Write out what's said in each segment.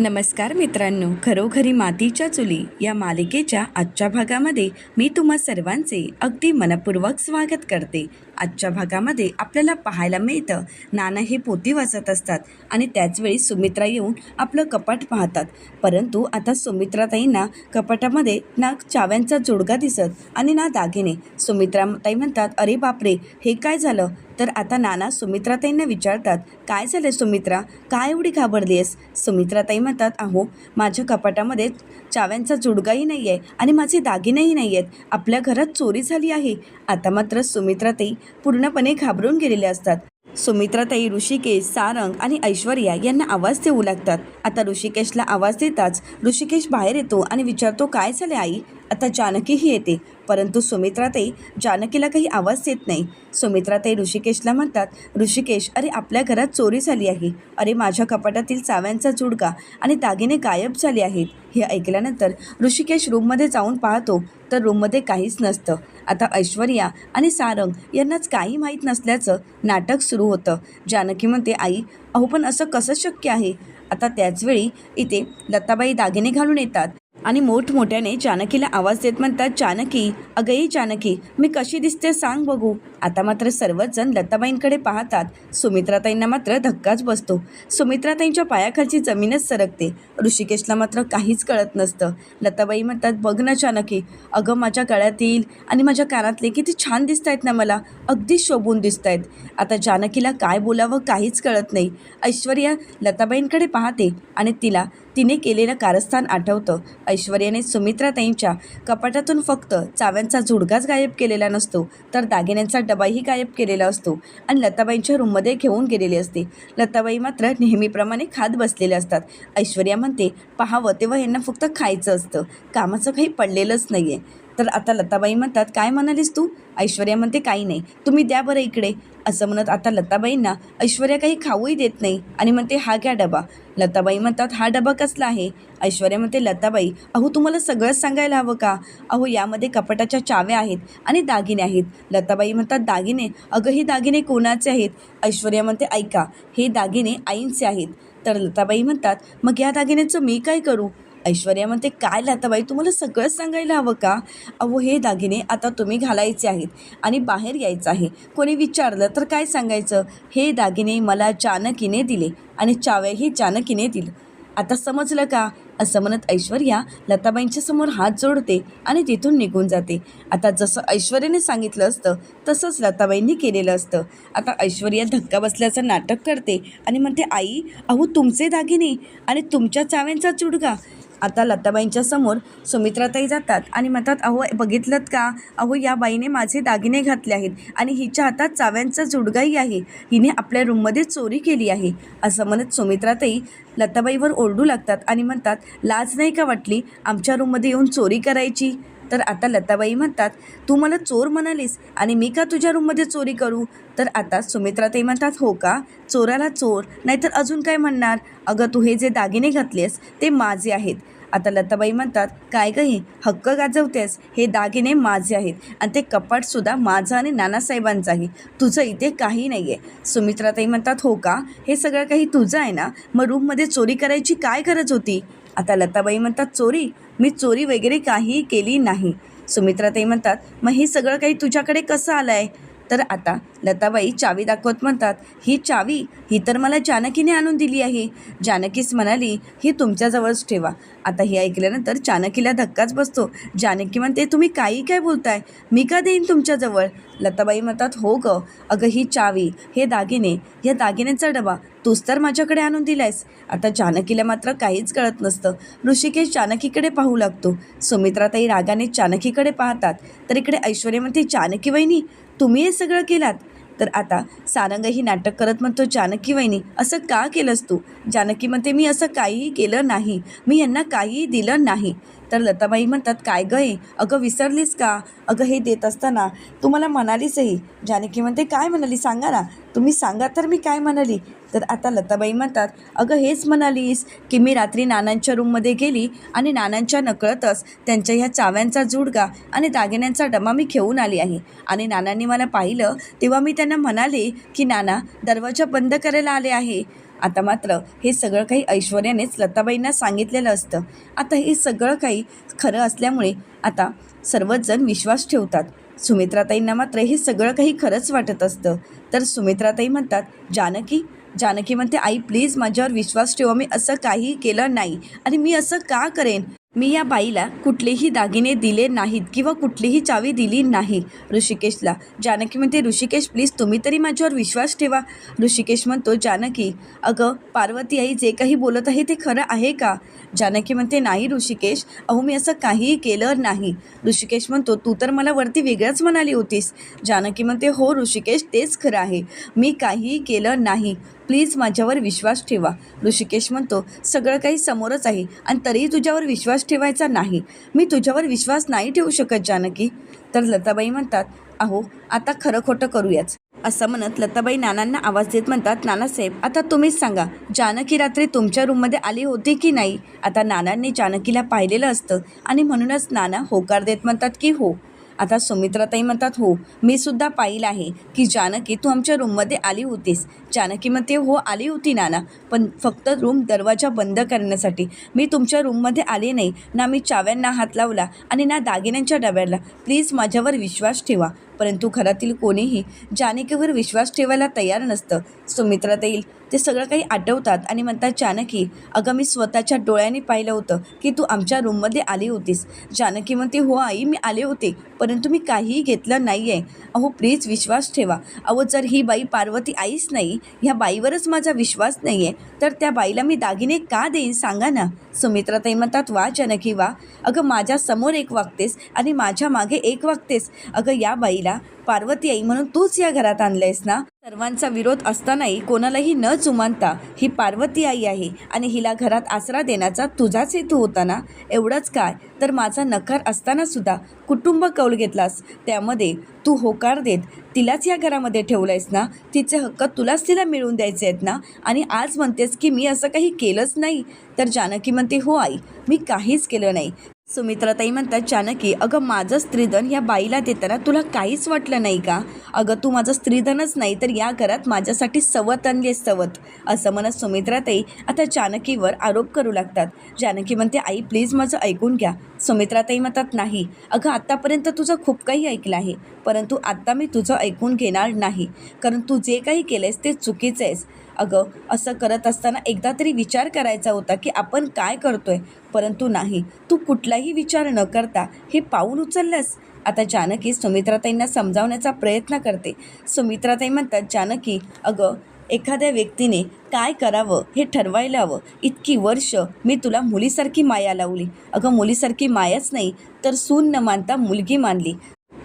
नमस्कार मित्रांनो खरोखरी मातीच्या चुली या मालिकेच्या आजच्या भागामध्ये मी तुम्हा सर्वांचे अगदी मनपूर्वक स्वागत करते. आजच्या भागामध्ये आपल्याला पाहायला मिळतं. नाना हे पोती वाचत असतात आणि त्याचवेळी सुमित्रा येऊन आपलं कपाट पाहतात. परंतु आता सुमित्राताईंना कपाटामध्ये ना चाव्यांचा जोडगा दिसत आणि ना दागिने. सुमित्राताई म्हणतात अरे बापरे हे काय झालं? तर आता नाना सुमित्राताईंना विचारतात काय झालं सुमित्रा? काय एवढी घाबरली आहेस सुमित्राताई म्हणतात अहो माझ्या कपाटामध्ये चाव्यांचा जुडगाही नाही आहे आणि माझे दागिनेही नाही आहेत आपल्या घरात चोरी झाली आहे. आता मात्र सुमित्राताई पूर्णपणे घाबरून गेलेले असतात. सुमित्राताई ऋषिकेश सारंग आणि ऐश्वर्या यांना आवाज देऊ लागतात. आता ऋषिकेशला आवाज देताच ऋषिकेश बाहेर येतो आणि विचारतो काय झाले आई? आता जानकीही येते. परंतु सुमित्राताई जानकीला काही आवाज देत नाही. सुमित्राताई ऋषिकेशला म्हणतात ऋषिकेश अरे आपल्या घरात चोरी झाली आहे. अरे माझ्या कपाटातील चाव्यांचा जुडका आणि दागिने गायब झाले आहेत. हे ऐकल्यानंतर ऋषिकेश रूममध्ये जाऊन पाहतो तर रूममध्ये काहीच नसतं. आता ऐश्वर्या आणि सारंग यांनाच काही माहीत नसल्याचं नाटक सुरू होतं. जानकी म्हणते आई अहो पण असं कसं शक्य आहे? आता त्याचवेळी इथे लताबाई दागिने घालून येतात. आणि मोठमोठ्याने जानकीला आवाज देत म्हणतात जानकी अगई जानकी मी कशी दिसते सांग बघू. आता मात्र सर्वच जण लताबाईंकडे पाहतात. सुमित्राताईंना मात्र धक्काच बसतो. सुमित्राताईंच्या पायाखालची जमीनच सरकते. ऋषिकेशला मात्र काहीच कळत नसतं. लताबाई म्हणतात बघ ना जानकी अगं माझ्या गळ्यातील आणि माझ्या कानातले किती छान दिसत आहेत ना मला अगदी शोभून दिसत आहेत आता जानकीला काय बोलावं काहीच कळत नाही. ऐश्वर्या लताबाईंकडे पाहते आणि तिला तिने केलेलं कारस्थान आठवतं. ऐश्वर्याने सुमित्राताईंच्या कपाटातून फक्त चाव्यांचा झुडगाच गायब केलेला नसतो तर दागिन्यांचा डबाही गायब केलेला असतो आणि लताबाईंच्या रूममध्ये घेऊन गेलेली असते. लताबाई मात्र नेहमीप्रमाणे खात बसलेले असतात. ऐश्वर्या म्हणते पाहावं तेव्हा यांना फक्त खायचं असतं. कामाचं काही पडलेलंच नाही आहे तर आता लताबाई म्हणतात काय म्हणालीस तू? ऐश्वर्या म्हणते काही नाही. तुम्ही द्या बरं इकडे. असं म्हणत आता लताबाईंना ऐश्वर्या काही खाऊही देत नाही आणि म्हणते हा घ्या डबा. लताबाई म्हणतात हा डबा कसला आहे? ऐश्वर्या म्हणते लताबाई अहो तुम्हाला सगळंच सांगायला हवं का? अहो यामध्ये कपाटाच्या चाव्या आहेत आणि दागिने आहेत. लताबाई म्हणतात दागिने? अगं हे दागिने कोणाचे आहेत? ऐश्वर्या म्हणते ऐका हे दागिने आईंचे आहेत. तर लताबाई म्हणतात मग या दागिन्याचं मी काय करू? ऐश्वर्या म्हणते काय लताबाई तुम्हाला सगळंच सांगायला हवं का? अहो हे दागिने आता तुम्ही घालायचे आहेत आणि बाहेर यायचं आहे. कोणी विचारलं तर काय सांगायचं? हे दागिने मला जानकीने दिले आणि चाव्याही जानकीने दिलं. आता समजलं का? असं म्हणत ऐश्वर्या लताबाईंच्या समोर हात जोडते आणि तिथून निघून जाते. आता जसं ऐश्वर्याने सांगितलं असतं तसंच लताबाईंनी केलेलं असतं. आता ऐश्वर्या धक्का बसल्याचं नाटक करते आणि म्हणते आई अहो तुमचे दागिने आणि तुमच्या चाव्यांचा चुडगा आता लताबाईंच्या समोर सुमित्राताई जातात आणि म्हणतात अहो बघितलं का? अहो या बाईने माझे दागिने घातले आहेत आणि हिच्या हातात चाव्यांचा जुडगाही आहे. हिने आपल्या रूममध्ये चोरी केली आहे. असं म्हणत सुमित्राताई लताबाईवर ओरडू लागतात आणि म्हणतात लाज नाही का वाटली आमच्या रूममध्ये येऊन चोरी करायची? तर आता लताबाई म्हणतात तू मला चोर म्हणालीस आणि मी का तुझ्या रूममध्ये चोरी करू? तर आता सुमित्राताई म्हणतात हो का? चोराला चोर नाहीतर अजून काय म्हणणार? अगं तू हे जे दागिने घातलेस ते माझे आहेत. आता लताबाई म्हणतात काय काही हक्क गाजवतेस. हे दागिने माझे आहेत. आणि ते कपाटसुद्धा माझं आणि नानासाहेबांचाही. तुझं इथे काही नाही आहे सुमित्राताई म्हणतात हो का? हे सगळं काही तुझं आहे ना? मग रूममध्ये चोरी करायची काय गरज होती? आता लताबाई म्हणतात चोरी? मी चोरी वगैरे काहीही केली नाही. सुमित्राताई म्हणतात मग हे सगळं काही तुझ्याकडे कसं आलं आहे तर आता लताबाई चावी दाखवत म्हणतात ही चावी ही तर मला जानकीने आणून दिली आहे. जानकीच म्हणाली ही तुमच्याजवळच ठेवा. आता हे ऐकल्यानंतर जानकीला धक्काच बसतो. जानकी म्हणते तुम्ही काही काय बोलताय? मी का देईन तुमच्याजवळ? लताबाई म्हणतात हो ग अगं ही चावी हे दागिने या दागिन्यांचा डबा तूच तर माझ्याकडे आणून दिलायस. आता जानकीला मात्र काहीच कळत नसतं. ऋषिकेश जानकीकडे पाहू लागतो. सुमित्राताई रागाने जानकीकडे पाहतात. तर इकडे ऐश्वर्या म्हणते जानकी वहिनी तुम्ही हे सगळं केलात? तर आता सारंगही नाटक करत म्हणतो जानकी वहिनी असं का केलंस तू? जानकी म्हणते मी असं काहीही केलं नाही. मी यांना काहीही दिलं नाही. तर लताबाई म्हणतात काय गं हे? अगं विसरलीस का? अगं हे देत असताना तू मला म्हणालीसही जानकी म्हणते काय म्हणाली? सांगा ना. तुम्ही सांगा तर मी काय म्हणाली? तर आता लताबाई म्हणतात अगं हेच म्हणालीस की मी रात्री नानांच्या रूममध्ये गेली आणि नानांच्या नकळतच त्यांच्या ह्या चाव्यांचा जुडगा आणि दागिन्यांचा डबा मी घेऊन आली आहे. आणि नानांनी मला पाहिलं तेव्हा मी त्यांना म्हणाले की नाना दरवाजा बंद करायला आले आहे. आता मात्र हे सगळं काही ऐश्वर्यानेच लताबाईंना सांगितलेलं असतं. आता हे सगळं काही खरं असल्यामुळे आता सर्वच जण विश्वास ठेवतात. सुमित्राताईंना मात्र हे सगळं काही खरंच वाटत असतं. तर सुमित्राताई म्हणतात जानकी जानकी म्हणते आई प्लीज माझ्यावर विश्वास ठेवा. मी असं काही केलं नाही. आणि मी असं का करेन? मी या बाईला कुठलेही दागिने दिले नाहीत किंवा कुठलीही चावी दिली नाही ऋषिकेशला. जानकी म्हणते ऋषिकेश प्लीज तुम्ही तरी माझ्यावर विश्वास ठेवा. ऋषिकेश म्हणतो जानकी अगं पार्वती आई जे काही बोलत आहे ते खरं आहे का? जानकी म्हणते नाही ऋषिकेश अहो मी असं काहीही केलं नाही. ऋषिकेश म्हणतो तू तर मला वरती वेगळंच म्हणाली होतीस. जानकी म्हणते हो ऋषिकेश तेच खरं आहे. मी काहीही केलं नाही. प्लीज माझ्यावर विश्वास ठेवा. ऋषिकेश म्हणतो सगळं काही समोरच आहे आणि तरीही तुझ्यावर विश्वास ठेवायचा नाही. मी तुझ्यावर विश्वास नाही ठेवू शकत जानकी. तर लताबाई म्हणतात अहो आता खरं खोटं करूयाच. असं म्हणत लताबाई नानांना आवाज देत म्हणतात नानासाहेब आता तुम्हीच सांगा जानकी रात्री तुमच्या रूममध्ये आली होती की नाही? आता नानांनी जानकीला पाहिलेलं असतं आणि म्हणूनच नाना होकार देत म्हणतात की हो. आता सुमित्राताई म्हणतात हो मी सुद्धा पाहिलं आहे की जानकी तू आमच्या रूममध्ये आली होतीस. जानकी म्हणते हो आली होती नाना पण फक्त रूम दरवाजा बंद करण्यासाठी. मी तुमच्या रूममध्ये आले नाही. ना मी चाव्यांना हात लावला आणि ना दागिन्यांच्या डब्याला. प्लीज माझ्यावर विश्वास ठेवा. परंतु घरातील कोणीही जानकीवर विश्वास ठेवायला तयार नसतं. सुमित्राताई ते सगळं काही आठवतात आणि म्हणतात जानकी अगं मी स्वतःच्या डोळ्याने पाहिलं होतं की तू आमच्या रूममध्ये आली होतीस. जानकी म्हणते हो आई मी आले होते परंतु मी काहीही घेतलं नाही आहे अहो प्लीज विश्वास ठेवा. अहो जर ही बाई पार्वती आईच नाही ह्या बाईवरच माझा विश्वास नाही आहे तर त्या बाईला मी दागिने का देईन? सांगा ना. सुमित्राताई म्हणतात वा जानकी वा. अगं माझ्यासमोर एक वागतेस आणि माझ्या मागे एक वागतेस. अगं या बाईला पार्वती आई म्हणून तूच या घरात आणलंयस ना? सर्वांचा विरोध असतानाही कोणालाही न जुमानता ही पार्वती आई आहे आणि हिला घरात आसरा देण्याचा तुझाच हेतू होता ना? एवढंच काय? तर माझा नकार असताना सुद्धा कुटुंब कौल घेतलास. त्यामध्ये तू होकार देत तिलाच या घरामध्ये ठेवलंयस ना? तिचे हक्क तुलाच तिला मिळवून द्यायचे आहेत ना? आणि आज म्हणतेस की मी असं काही केलंच नाही. तर जानकी म्हणते हो आई मी काहीच केलं नाही. सुमित्राताई म्हणतात जानकी अगं माझं स्त्रीधन या बाईला देताना तुला काहीच वाटलं नाही का? अगं तू माझं स्त्रीधनच नाही तर या घरात माझ्यासाठी सवत आणली सवत. असं म्हणत सुमित्राताई आता जानकीवर आरोप करू लागतात. जानकी म्हणते आई प्लीज माझं ऐकून घ्या. सुमित्राताई म्हणतात नाही अगं आत्तापर्यंत तुझं खूप काही ऐकलं आहे परंतु आत्ता मी तुझं ऐकून घेणार नाही कारण तू जे काही केलं आहेस ते चुकीचं आहेस. अगं असं करत असताना एकदा तरी विचार करायचा होता की आपण काय करतोय. परंतु नाही. तू कुठलाही विचार न करता हे पाऊल उचललंस. आता जानकी सुमित्राताईंना समजावण्याचा प्रयत्न करते. सुमित्राताई म्हणतात जानकी अगं एखाद्या व्यक्तीने काय करावं हे ठरवायला हवं. इतकी वर्ष मी तुला मुलीसारखी माया लावली. अगं मुलीसारखी मायाच नाही तर सून न मानता मुलगी मानली.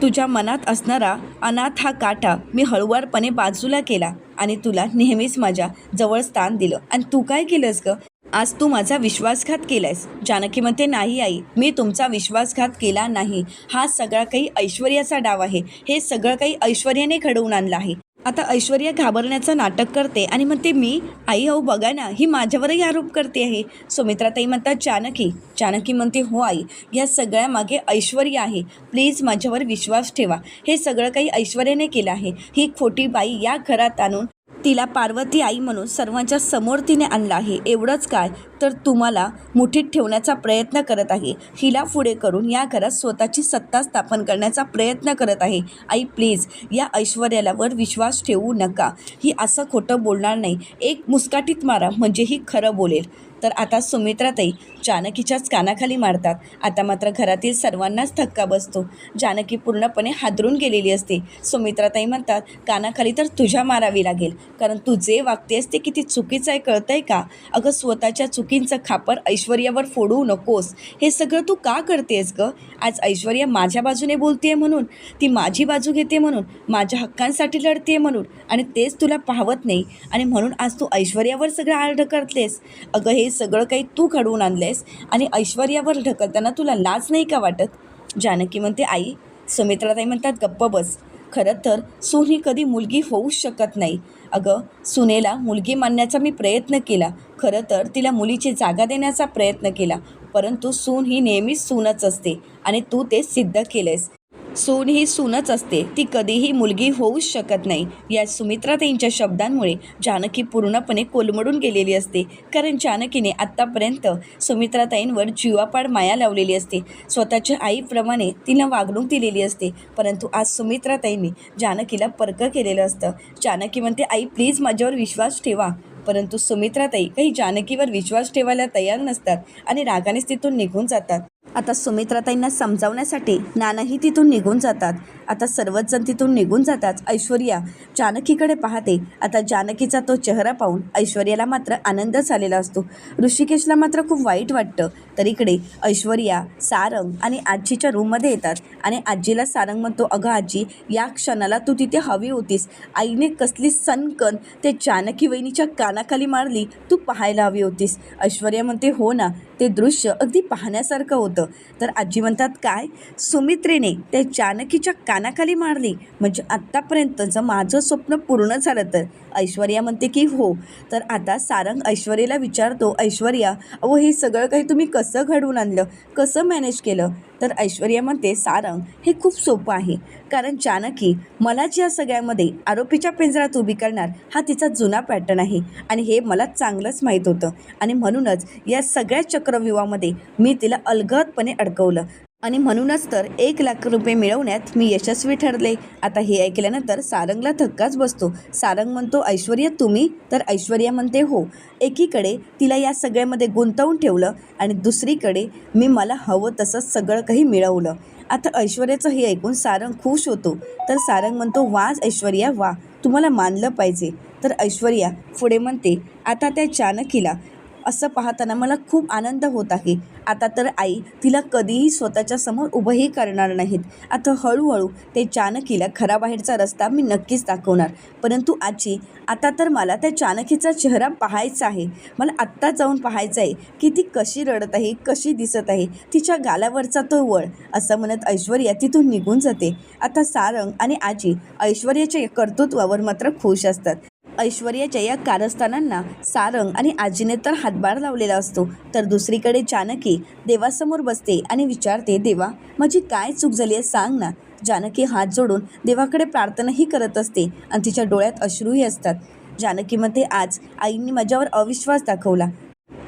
तुझ्या मनात असणारा अनाथ हा काटा मी हळुवारपणे बाजूला केला आणि तुला नेहमीच माझ्या जवळ स्थान दिलं. आणि तू काय केलंस ग? आज तू माझा विश्वासघात केलायस. जानकी म्हणते नाही आई मी तुमचा विश्वासघात केला नाही. हा सगळा काही ऐश्वर्याचा डाव आहे. हे सगळं काही ऐश्वर्याने घडवून आणलं आहे. आता ऐश्वर्या घाबरण्याचं नाटक करते आणि म्हणते मी आई अहो बघा ना ही माझ्यावरही आरोप करते आहे. सुमित्राताई म्हणतात जानकी जानकी म्हणते हो आई या सगळ्या मागे ऐश्वर्या आहे. प्लीज माझ्यावर विश्वास ठेवा. हे सगळं काही ऐश्वर्याने केलं आहे. ही खोटी बाई या घरात आणून तिला पार्वती आई म्हणून सर्वांच्या समोर तिने आणलं आहे. एवढंच काय? तर तुम्हाला मुठीत ठेवण्याचा प्रयत्न करत आहे. हिला पुढे करून या घरात स्वतःची सत्ता स्थापन करण्याचा प्रयत्न करत आहे. आई प्लीज या ऐश्वर्यालावर विश्वास ठेवू नका. ही असं खोटं बोलणार नाही. एक मुस्काटीत मारा म्हणजे ही खरं बोलेल. तर आता सुमित्राताई जानकीच्याच कानाखाली मारतात. आता मात्र घरातील सर्वांनाच धक्का बसतो. जानकी पूर्णपणे हादरून गेलेली असते. सुमित्राताई म्हणतात कानाखाली तर तुझ्या मारावी लागेल. कारण तू जे वागतेस ते किती चुकीचं आहे कळतंय का? अगं स्वतःच्या चुकींचं खापर ऐश्वर्यावर फोडू नकोस. हे सगळं तू का करतेस ग? आज ऐश्वर्या माझ्या बाजूने बोलतेय म्हणून ती माझी बाजू घेते म्हणून माझ्या हक्कांसाठी लढते म्हणून आणि तेच तुला पाहवत नाही. आणि म्हणून आज तू ऐश्वर्यावर सगळं आर्ड करतेस. अगं हे सगळं काही तू घडवून आहेस आणि ऐश्वर्यावर ढकलताना तुला लाज नाही का वाटत? जानकी म्हणते आई सुमित्राताई म्हणतात गप्प बस. खरं तर सून ही कधी मुलगी होऊच शकत नाही. अगं सुनेला मुलगी मानण्याचा मी प्रयत्न केला. खरं तर तिला मुलीची जागा देण्याचा प्रयत्न केला. परंतु सून ही नेहमीच सूनच असते आणि तू ते सिद्ध केलेस सून ही सूनच असते. ती कधीही मुलगी होऊच शकत नाही. या सुमित्राताईंच्या शब्दांमुळे जानकी पूर्णपणे कोलमडून गेलेली असते. कारण जानकीने आत्तापर्यंत सुमित्राताईंवर जीवापाड माया लावलेली असते. स्वतःच्या आईप्रमाणे तिला वागणूक दिलेली असते. परंतु आज सुमित्राताईंनी जानकीला पर्क केलेलं असतं. जानकी म्हणते आई प्लीज माझ्यावर विश्वास ठेवा. परंतु सुमित्राताई काही जानकीवर विश्वास ठेवायला तयार नसतात आणि रागानेच तिथून निघून जातात. आता सुमित्राताईंना समजावण्यासाठी नानाही तिथून निघून जातात. आता सर्वच जण तिथून निघून जातात ऐश्वर्या जानकीकडे पाहते. आता जानकीचा तो चेहरा पाहून ऐश्वर्याला मात्र आनंद झालेला असतो. ऋषिकेशला मात्र खूप वाईट वाटतं. तर इकडे ऐश्वर्या सारंग आणि आजीच्या रूममध्ये येतात आणि आजीला सारंग म्हणतो अगं आजी या क्षणाला तू तिथे हवी होतीस. आईने कसली सनकन ते जानकी वहिनीच्या कानाखाली मारली. तू पाहायला हवी होतीस. ऐश्वर्या म्हणते हो ना. ते दृश्य अगदी पाहण्यासारखं होतं. तर आजी म्हणतात काय? सुमित्रेने त्या जानकीच्या कानाखाली मारली. म्हणजे आत्तापर्यंतचं माझं स्वप्न पूर्ण झालं तर. ऐश्वर्या म्हणते की हो. तर आता सारंग ऐश्वर्याला विचारतो ऐश्वर्या अहो हे सगळं काही तुम्ही कसं घडवून आणलं? कसं मॅनेज केलं? तर ऐश्वर्या म्हणते सारंग हे खूप सोपं आहे. कारण जानकी मला ज्या सगळ्यामध्ये आरोपीच्या पिंजरात उभी करणार हा तिचा जुना पॅटर्न आहे. आणि हे मला चांगलंच माहीत होतं. आणि म्हणूनच या सगळ्या चक्रव्यूहामध्ये मी तिला अलगदपणे अडकवलं. आणि म्हणूनच तर एक लाख रुपये मिळवण्यात मी यशस्वी ठरले. आता हे ऐकल्यानंतर सारंगला धक्काच बसतो. सारंग म्हणतो ऐश्वर्या तुम्ही? तर ऐश्वर्या म्हणते हो. एकीकडे तिला या सगळ्यामध्ये गुंतवून ठेवलं आणि दुसरीकडे मी मला हवं तसं सगळं काही मिळवलं. आता ऐश्वर्याचं हे ऐकून सारंग खुश होतो. तर सारंग म्हणतो वाज ऐश्वर्या वा तुम्हाला मानलं पाहिजे. तर ऐश्वर्या पुढे म्हणते आता त्या चाणकीला असं पाहताना मला खूप आनंद होत आहे. आता तर आई तिला कधीही स्वतःच्या समोर उभंही करणार नाहीत. आता हळूहळू ते जानकीला घराबाहेरचा रस्ता मी नक्कीच दाखवणार. परंतु आजी आता तर मला त्या चाणकीचा चेहरा पाहायचा आहे. मला आत्ता जाऊन पाहायचं आहे की ती कशी रडत आहे कशी दिसत आहे तिच्या गालावरचा तो वळ असं म्हणत ऐश्वर्या तिथून निघून जाते. आता सारंग आणि आजी ऐश्वर्याच्या कर्तृत्वावर मात्र खुश असतात. ऐश्वर्याच्या या कारस्थानांना सारंग आणि आजीने तर हातभार लावलेला असतो. तर दुसरीकडे जानकी देवासमोर बसते आणि विचारते देवा माझी काय चूक झाली आहे सांग ना. जानकी हात जोडून देवाकडे प्रार्थनाही करत असते आणि तिच्या डोळ्यात अश्रूही असतात. जानकीमध्ये आज आईंनी माझ्यावर अविश्वास दाखवला.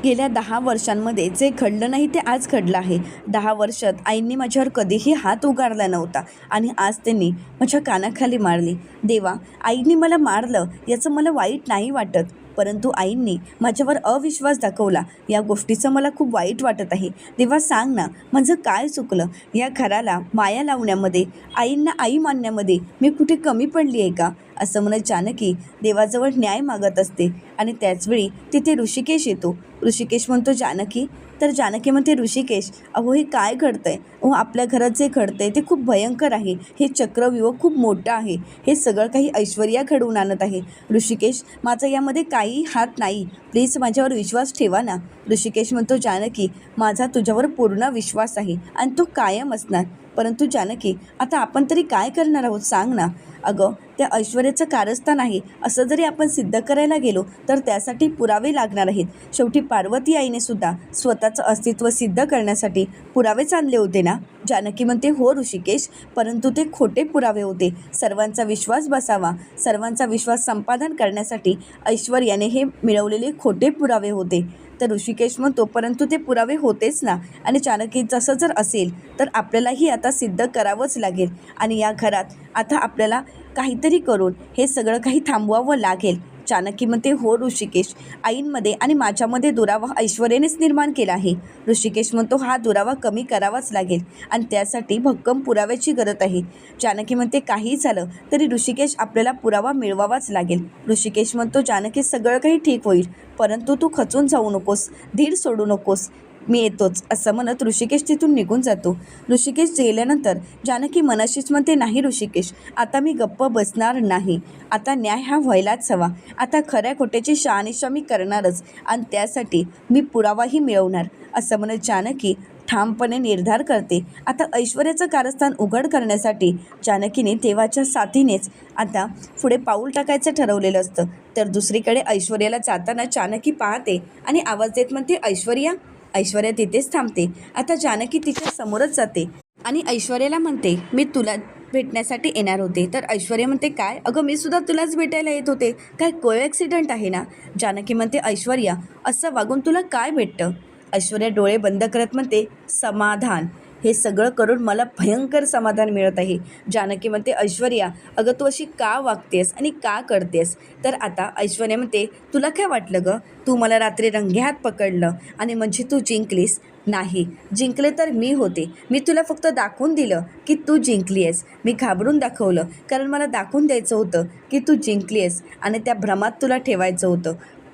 गेल्या दहा वर्षांमध्ये जे घडलं नाही ते आज घडलं आहे. दहा वर्षात आईंनी माझ्यावर कधीही हात उगारला नव्हता आणि आज त्यांनी माझ्या कानाखाली मारली. देवा आईंनी मला मारलं याचं मला वाईट नाही वाटत. परंतु आईंनी माझ्यावर अविश्वास दाखवला. या गोष्टीचं मला खूप वाईट वाटत आहे. देवा सांग ना माझं काय चुकलं? या घराला माया लावण्यामध्ये आईंना आई मानण्यामध्ये मी कुठे कमी पडली आहे का? असं म्हणत जानकी देवाजवळ न्याय मागत असते. आणि त्याचवेळी तिथे ऋषिकेश येतो. ऋषिकेश म्हणतो जानकी. तर जानकी म्हणते ऋषिकेश अहो हे काय घडतंय? अहो आपल्या घरात जे घडतंय ते खूप भयंकर आहे. हे चक्रव्यूह खूप मोठं आहे. हे सगळं काही ऐश्वर्या घडवून आणत आहे. ऋषिकेश माझा यामध्ये काही हात नाही. प्लीज माझ्यावर विश्वास ठेवा ना. ऋषिकेश म्हणतो जानकी माझा तुझ्यावर पूर्ण विश्वास आहे आणि तो कायम असणार. परंतु जानकी आता आपण तरी काय करणार आहोत सांग ना. अगं त्या ऐश्वर्याचं कारस्थान आहे. असं जरी आपण सिद्ध करायला गेलो तर त्यासाठी पुरावे लागणार आहेत. शेवटी पार्वती आईने सुद्धा स्वतःचं अस्तित्व सिद्ध करण्यासाठी पुरावेच आणले होते ना? जानकी म्हणते हो ऋषिकेश परंतु ते खोटे पुरावे होते. सर्वांचा विश्वास बसावा. सर्वांचा विश्वास संपादन करण्यासाठी ऐश्वर्याने हे मिळवलेले खोटे पुरावे होते. तर ऋषिकेश म्हणतो परंतु ते पुरावे होतेच ना. आणि चाणक्य जसं जर असेल तर आपल्यालाही आता सिद्ध करावंच लागेल. आणि या घरात आता आपल्याला काहीतरी करून हे सगळं काही थांबवावं लागेल. जानकी हो ऋषिकेश. आईंमध्ये आणि माझ्यामध्ये दुरावा ऐश्वर्यानेच निर्माण केला आहे. ऋषिकेश म्हणतो हा दुरावा कमी करावाच लागेल आणि त्यासाठी भक्कम पुराव्याची गरज आहे जानकी म्हणते काही झालं तरी ऋषिकेश आपल्याला पुरावा मिळवावाच लागेल ऋषिकेश म्हणतो जानकी सगळं काही ठीक होईल परंतु तू खचून जाऊ नकोस धीर सोडू नकोस. मी येतोच असं म्हणत ऋषिकेश तिथून निघून जातो. ऋषिकेश गेल्यानंतर जानकी मनाशीच म्हणते नाही ऋषिकेश आता मी गप्प बसणार नाही. आता न्याय हा व्हायलाच हवा. आता खऱ्या खोट्याची शहानिशा मी करणारच आणि त्यासाठी मी पुरावाही मिळवणार असं म्हणत जानकी ठामपणे निर्धार करते. आता ऐश्वर्याचं कारस्थान उघड करण्यासाठी जानकीने देवाच्या साथीनेच आता पुढे पाऊल टाकायचं ठरवलेलं असतं. तर दुसरीकडे ऐश्वर्याला जाताना जानकी पाहते आणि आवाज देत म्हणते ऐश्वर्या ऐश्वर्या तिथेच थांबते. आता जानकी तिच्या समोरच जाते आणि ऐश्वर्याला म्हणते मी तुला भेटण्यासाठी येणार होते. तर ऐश्वर्या म्हणते काय? अगं मी सुद्धा तुलाच भेटायला येत होते. काय को ॲक्सिडेंट आहे ना? जानकी म्हणते ऐश्वर्या असं वागून तुला काय भेटतं? ऐश्वर्या डोळे बंद करत म्हणते समाधान. हे सगळं करून मला भयंकर समाधान मिळत आहे. जानकी म्हणते ऐश्वर्या अगं तू अशी का वागतेस आणि का करतेस? तर आता ऐश्वर्या म्हणते तुला काय वाटलं गं? तू मला रात्री रंग्यात पकडलं आणि म्हणजे तू जिंकलीस. नाही जिंकले तर मी होते. मी तुला फक्त दाखवून दिलं की तू जिंकली आहेस मी घाबरून दाखवलं कारण मला दाखवून द्यायचं होतं की तू जिंकली आहेस आणि त्या भ्रमात तुला ठेवायचं होतं.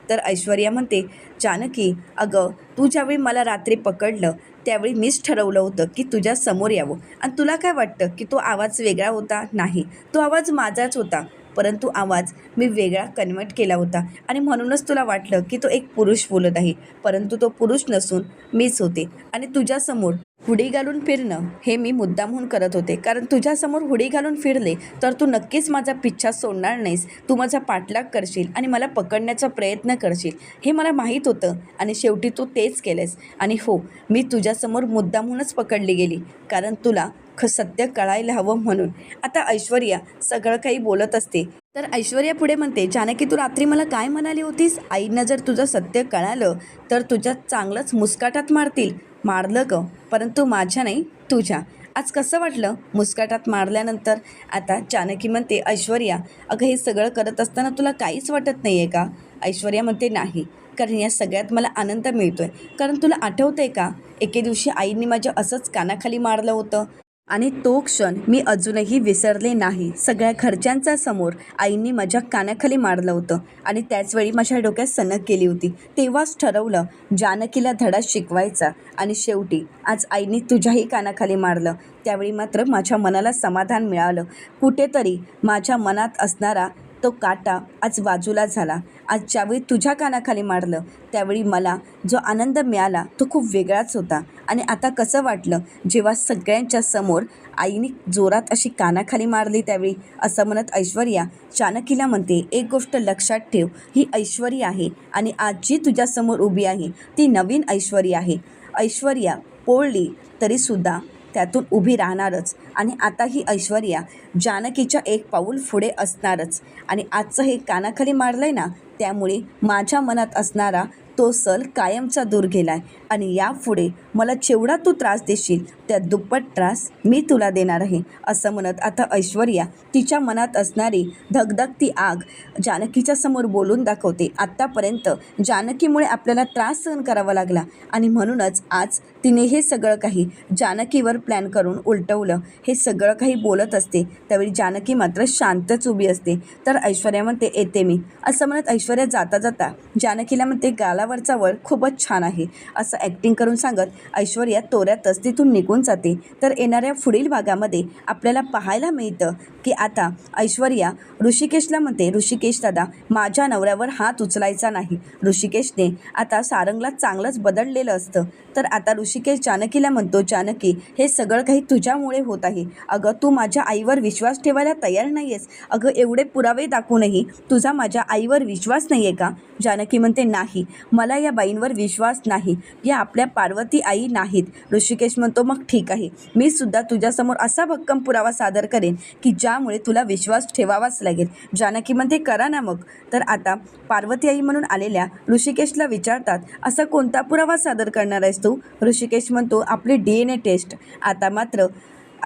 तर ऐश्वर्या म्हणते जानकी अगं तू ज्यावेळी मला रात्री पकडलं त्यावेळी मीच ठरवलं होतं की तुझ्या समोर यावं. आणि तुला काय वाटतं की तो आवाज वेगळा होता? नाही. तो आवाज माझाच होता. परंतु आवाज मी वेगळा कन्वर्ट केला होता. आणि म्हणूनच तुला वाटलं की तो एक पुरुष बोलत आहे. परंतु तो पुरुष नसून मीच होते. आणि तुझ्यासमोर हुडी घालून फिरणं हे मी मुद्दामहून करत होते. कारण तुझ्यासमोर हुडी घालून फिरले तर तू नक्कीच माझा पिच्छा सोडणार नाहीस. तू माझा पाठलाग करशील आणि मला पकडण्याचा प्रयत्न करशील. हे मला माहीत होतं आणि शेवटी तू तेच केलंस. आणि हो मी तुझ्यासमोर मुद्दामहूनच पकडली गेली. कारण तुला ख सत्य कळायला हवं म्हणून. आता ऐश्वर्या सगळं काही बोलत असते. तर ऐश्वर्या पुढे म्हणते जानकी तू रात्री मला काय म्हणाली होतीस? आईनं जर तुझं सत्य कळालं तर तुझ्या चांगलंच मुस्काटात मारतील. मारलं ग परंतु माझ्या नाही तुझ्या. आज कसं वाटलं मुस्काटात मारल्यानंतर? आता जानकी म्हणते ऐश्वर्या अगं हे सगळं करत असताना तुला काहीच वाटत नाही आहे का? ऐश्वर्या म्हणते नाही कारण या सगळ्यात मला आनंद मिळतोय. कारण तुला आठवतंय का? एके दिवशी आईने माझ्या असंच कानाखाली मारलं होतं. आणि तो क्षण मी अजूनही विसरले नाही. सगळ्या घरच्यांच्या समोर आईंनी माझ्या कानाखाली मारलं होतं आणि त्याचवेळी माझ्या डोक्यात सनक केली होती. तेव्हाच ठरवलं जानकीला धडा शिकवायचा आणि शेवटी आज आईने तुझ्याही कानाखाली मारलं. त्यावेळी मात्र माझ्या मनाला समाधान मिळालं. कुठेतरी माझ्या मनात असणारा तो काटा आज बाजूला झाला. आज ज्यावेळी तुझ्या कानाखाली मारलं त्यावेळी मला जो आनंद मिळाला तो खूप वेगळाच होता. आणि आता कसं वाटलं जेव्हा सगळ्यांच्या समोर आईने जोरात अशी कानाखाली मारली त्यावेळी असं म्हणत ऐश्वर्या चाणकीला म्हणते एक गोष्ट लक्षात ठेव ही ऐश्वर्या आहे आणि आज जी तुझ्यासमोर उभी आहे ती नवीन ऐश्वर्या आहे. ऐश्वर्या पोळली तरीसुद्धा त्यातून उभी राहणारच. आणि आता ही ऐश्वर्या जानकीच्या एक पाऊल पुढे असणारच. आणि आजचं हे कानाखाली मारलं आहे ना त्यामुळे माझ्या मनात असणारा तो सल कायमचा दूर गेला आहे आणि यापुढे मला जेवढा तू त्रास देशील त्या दुप्पट त्रास मी तुला देणार आहे असं म्हणत आता ऐश्वर्या तिच्या मनात असणारी धगधगती आग जानकीच्या समोर बोलून दाखवते. आत्तापर्यंत जानकीमुळे आपल्याला त्रास सहन करावा लागला आणि म्हणूनच आज तिने हे सगळं काही जानकीवर प्लॅन करून उलटवलं. हे सगळं काही बोलत असते त्यावेळी जानकी मात्र शांतच उभी असते. तर ऐश्वर्या म्हणते येते मी. असं म्हणत ऐश्वर्या जाता जाता जानकीला म्हणते गालावरचा वर खूपच छान आहे. असं ॲक्टिंग करून सांगत ऐश्वर्या तोऱ्यातच तिथून निघून जाते. तर येणाऱ्या पुढील भागामध्ये आपल्याला पाहायला मिळतं की आता ऐश्वर्या ऋषिकेशला म्हणते ऋषिकेश दादा माझ्या नवऱ्यावर हात उचलायचा नाही. ऋषिकेशने आता सारंगला चांगलंच बदललेलं असतं. तर आता ऋषिकेश जानकीला म्हणतो जानकी हे सगळं काही तुझ्यामुळे होत आहे. अगं तू माझ्या आईवर विश्वास ठेवायला तयार नाही आहेस अगं एवढे पुरावे दाखवूनही तुझा माझ्या आईवर विश्वास नाही आहे का? जानकी म्हणते नाही. मला या बाईंवर विश्वास नाही. या आपल्या पार्वती आई नाहीत. ऋषिकेश म्हणतो मग ठीक आहे. मी सुद्धा तुझ्यासमोर असा भक्कम पुरावा सादर करेन की ज्यामुळे तुला विश्वास ठेवावाच लागेल. जानकी म्हणते करा ना मग. तर आता पार्वती आई म्हणून आलेल्या ऋषिकेशला विचारतात असा कोणता पुरावा सादर करणार आहेस तू? ऋषिकेश म्हणतो आपली डी एन ए टेस्ट. आता मात्र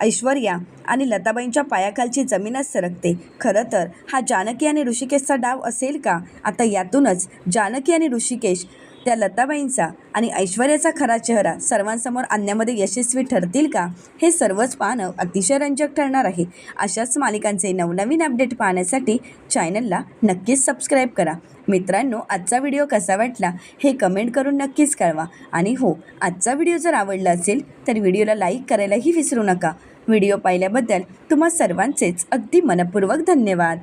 ऐश्वर्या आणि लताबाईंच्या पायाखालची जमीनच सरकते. खरं तर हा जानकी आणि ऋषिकेशचा डाव असेल का? आता यातूनच जानकी आणि ऋषिकेश त्या लताबाईंचा आणि ऐश्वर्याचा खरा चेहरा सर्वांसमोर आणण्यामध्ये यशस्वी ठरतील का? हे सर्वच पाहणं अतिशय रंजक ठरणार आहे. अशाच मालिकांचे नवनवीन अपडेट पाहण्यासाठी चॅनलला नक्कीच सबस्क्राईब करा. मित्रांनो आजचा व्हिडिओ कसा वाटला हे कमेंट करून नक्कीच कळवा. आणि हो आजचा व्हिडिओ जर आवडला असेल तर व्हिडिओला लाईक करायलाही विसरू नका. व्हिडिओ पाहिल्याबद्दल तुम्हा सर्वांचेच अगदी मनपूर्वक धन्यवाद.